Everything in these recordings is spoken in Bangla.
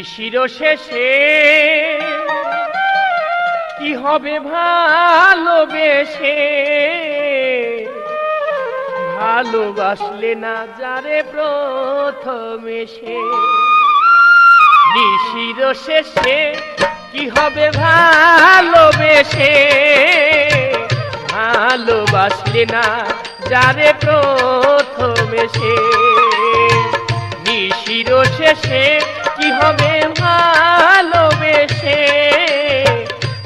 নিশির শেষে কি হবে ভালোবেসে? ভালোবাসলে না যারে প্রথমে সে? নিশির শেষে কি হবে ভালোবেসে? ভালোবাসলে না যারে প্রথমে সে? নিশির শেষে কি হবে ভালোবেসে?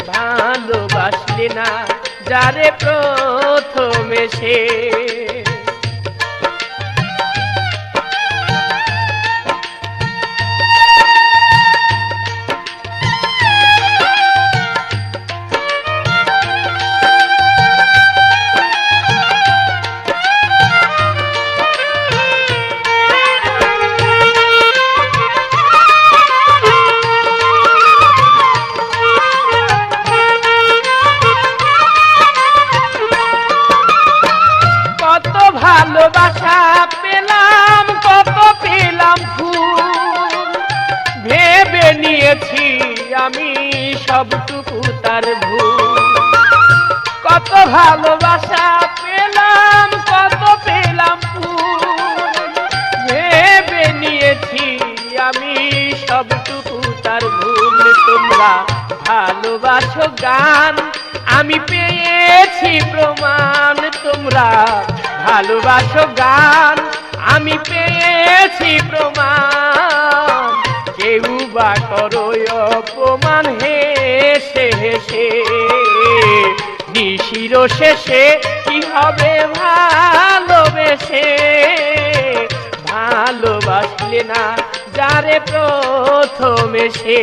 ভালোবাসলে না যারে প্রথমে সে? সবটুকু তার ভুল। কত ভালোবাসা পেলাম, কত পেলাম ভেবে নিয়েছি আমি সবটুকু তার ভুল। তোমরা ভালোবাসো গান, আমি পেয়েছি প্রমাণ। তোমরা ভালোবাসো গান, আমি পেয়েছি প্রমাণ। কেউ বা করো অপমান নিশির শেষে কি হবে ভালোবেসে? ভালোবাসলে না যারে প্রথমে সে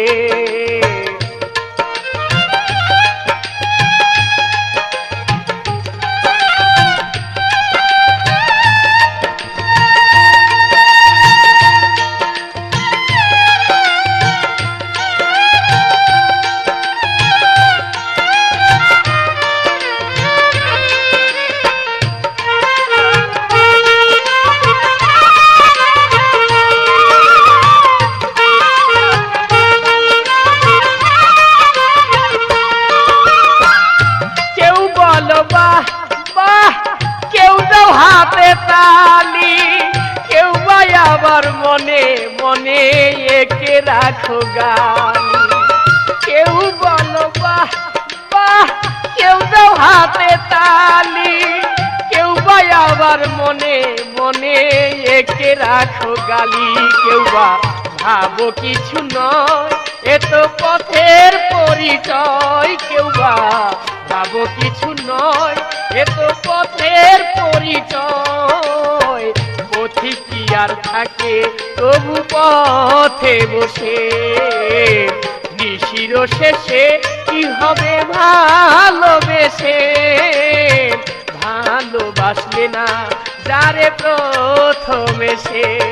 বা আবার মনে মনে একে রাখো গালি কেউ বলো, বাহ বাহ, কেউ দাও হাতে তালি। কেউ বা আবার মনে মনে একে রাখো গালি। কেউ বা ভাবো কিছু নয়, এ তো পথের পরিচয়। কেউ বা ভাবো কিছু নয়, এ তো পথের পরিচয়। আর থাকে তবু পথে বসে। নিশির শেষে কি হবে ভালোবেসে? ভালোবাসলে না যারে প্রথমে সে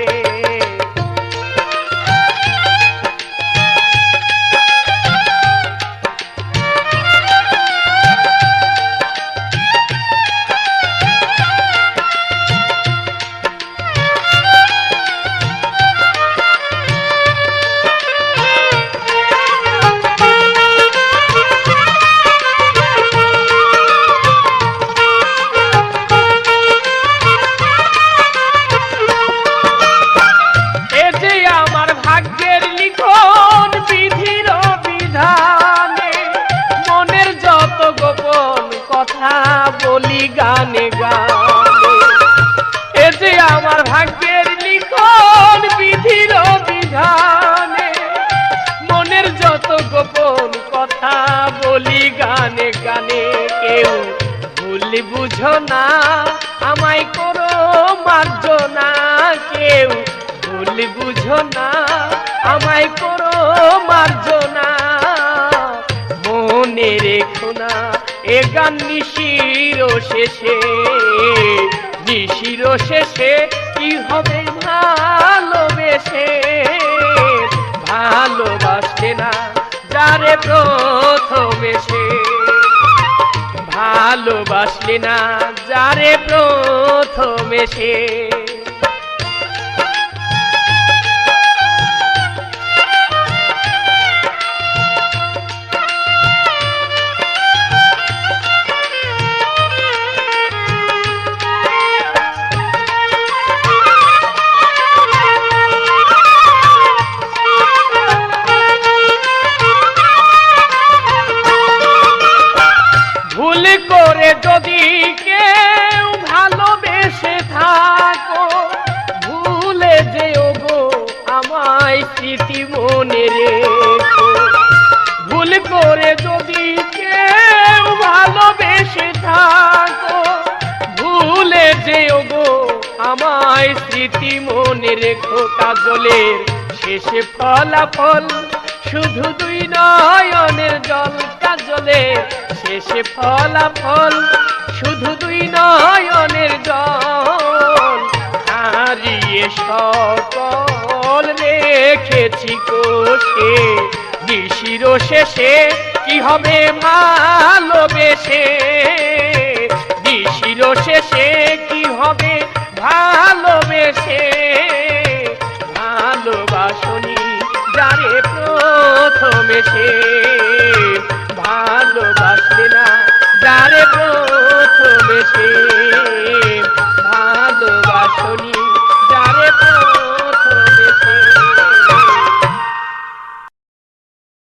গানে, এ যে আমার ভাগ্যের লিখন বিধির বিধানে, মনের যত গোপন কথা বলি গানে গানে কেউ ভুল বুঝো না, আমায় করো মার্জনা, কেউ ভুল বুঝো না, আমায় করো মার্জনা। মনে রেখো না এ গান নিশির শেষে নিশির শেষে কি হবে ভালোবেসে? ভালোবাসে না যারে প্রথমে সে। ভালোবাসলে না যারে প্রথমে সে। আমায় স্মৃতি মনে রেখো। ভুল করে যদি কেউ ভালোবেসে থাকো, ভুলে যেও গো, আমায় স্মৃতি মনে রেখো। কাজলের শেষে ফলাফল শুধু দুই নয়নের জল। কাজলের শেষে ফলাফল শুধু দুই নয়নের জল। হারিয়ে সকল রেখেছি কোষে, নিশির শেষে কি হবে ভালোবেসে? নিশির শেষে কি হবে ভালোবেসে? ভালোবাসনি যারে প্রথমে সে। ভালোবাসলে না যারে প্রথমে সে।